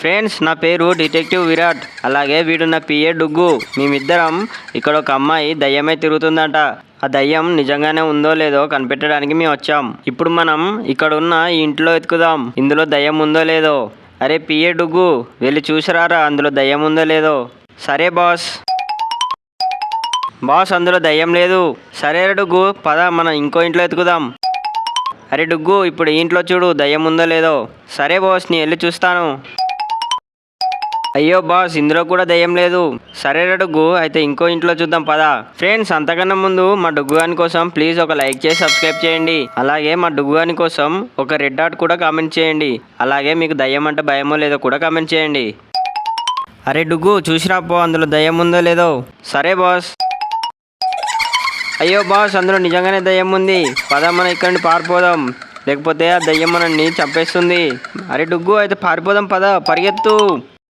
Friends నా పేరు detective Virat అలాగే వీడు నా పిఏ డుగ్గు మేమిద్దరం ఇక్కడ ఒక అమ్మాయి దయ్యమై తిరుగుతుందంట. ఆ దయ్యం నిజంగానే ఉందో లేదో కనిపెట్టడానికి మేము వచ్చాం. ఇప్పుడు మనం ఇక్కడ ఉన్న ఈ ఇంట్లో ఎత్తుకుదాం ఇందులో దయ్యం ఉందో లేదో. అరే పిఏ డుగ్గు వెళ్ళి చూసిరారా అందులో దయ్యం ఉందో లేదో? సరే బాస్. బాస్ అందులో దయ్యం లేదు. సరే డుగ్గు పద మనం ఇంకో ఇంట్లో ఎత్తుకుదాం అరే డుగ్గు ఇప్పుడు ఇంట్లో చూడు దయ్యం ఉందో లేదో. సరే బాస్ నేను వెళ్ళి చూస్తాను. అయ్యో బాస్ ఇందులో కూడా దయ్యం లేదు. సరే రా అయితే ఇంకో ఇంట్లో చూద్దాం పదా. ఫ్రెండ్స్ అంతకన్నా ముందు మా డుగ్గు గాని కోసం ప్లీజ్ ఒక లైక్ చేసి సబ్స్క్రైబ్ చేయండి. అలాగే మా డుగ్గు గాని కోసం ఒక రెడ్ డాట్ కూడా కామెంట్ చేయండి. అలాగే మీకు దయ్యం అంటే భయమో లేదో కూడా కామెంట్ చేయండి. అరే డుగ్గు చూసిరా పో అందులో దయ్యం ఉందో లేదో. సరే బాస్. అయ్యో బాస్ అందులో నిజంగానే దయ్యం ఉంది. పద మనం ఇక్కడి నుండి పారిపోదాం. లేకపోతే ఆ దయ్యం మనల్ని చంపేస్తుంది. అరే డుగ్గు అయితే పారిపోదాం పద. పరిగెత్తు.